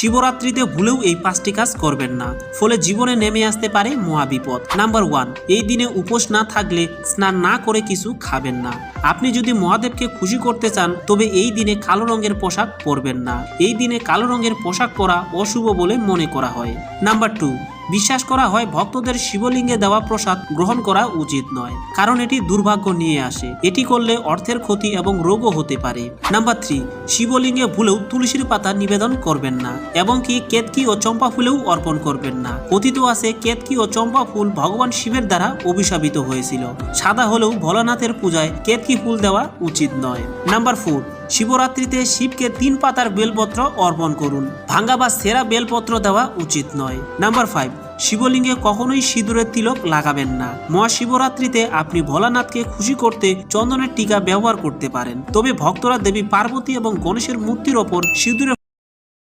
শিবরাত্রিতে ভুলেও এই পাঁচটি কাজ করবেন না, ফলে জীবনে নেমে আসতে পারে মহাবিপদ। নাম্বার ওয়ান, এই দিনে উপোস না থাকলে স্নান না করে কিছু খাবেন না। আপনি যদি মহাদেবকে খুশি করতে চান, তবে এই দিনে কালো রঙের পোশাক পরবেন না। এই দিনে কালো রঙের পোশাক পরা অশুভ বলে মনে করা হয়। নাম্বার টু বিশ্বাস করা হয় ভক্তদের শিবলিঙ্গে দেওয়া প্রসাদ গ্রহণ করা উচিত নয়, কারণ এটি দুর্ভাগ্য নিয়ে আসে। এটি করলে অর্থের ক্ষতি এবং রোগও হতে পারে। নাম্বার থ্রি, শিবলিঙ্গে ভুলেও তুলসীর পাতা নিবেদন করবেন না এবং কি কেতকি ও চম্পা ফুলেও অর্পণ করবেন না। কথিত আছে, কেতকি ও চম্পা ফুল ভগবান শিবের দ্বারা অভিশাপিত হয়েছিল। সাদা হলেও ভোলানাথের পূজায় কেতকি ফুল দেওয়া উচিত নয়। নাম্বার ফোর শিবরাত্রিতে শিবকে তিন পাতার বেলপত্র অর্পণ করুন। ভাঙ্গা বা সেরা বেলপত্র দেওয়া উচিত নয়। নাম্বার ফাইভ শিবলিঙ্গে কখনোই সিঁদুরের তিলক লাগাবেন না। মহাশিবরাত্রিতে আপনি ভোলানাথকে খুশি করতে চন্দনের টিকা ব্যবহার করতে পারেন। তবে ভক্তরা দেবী পার্বতী এবং গণেশের মূর্তির ওপর সিঁদুরের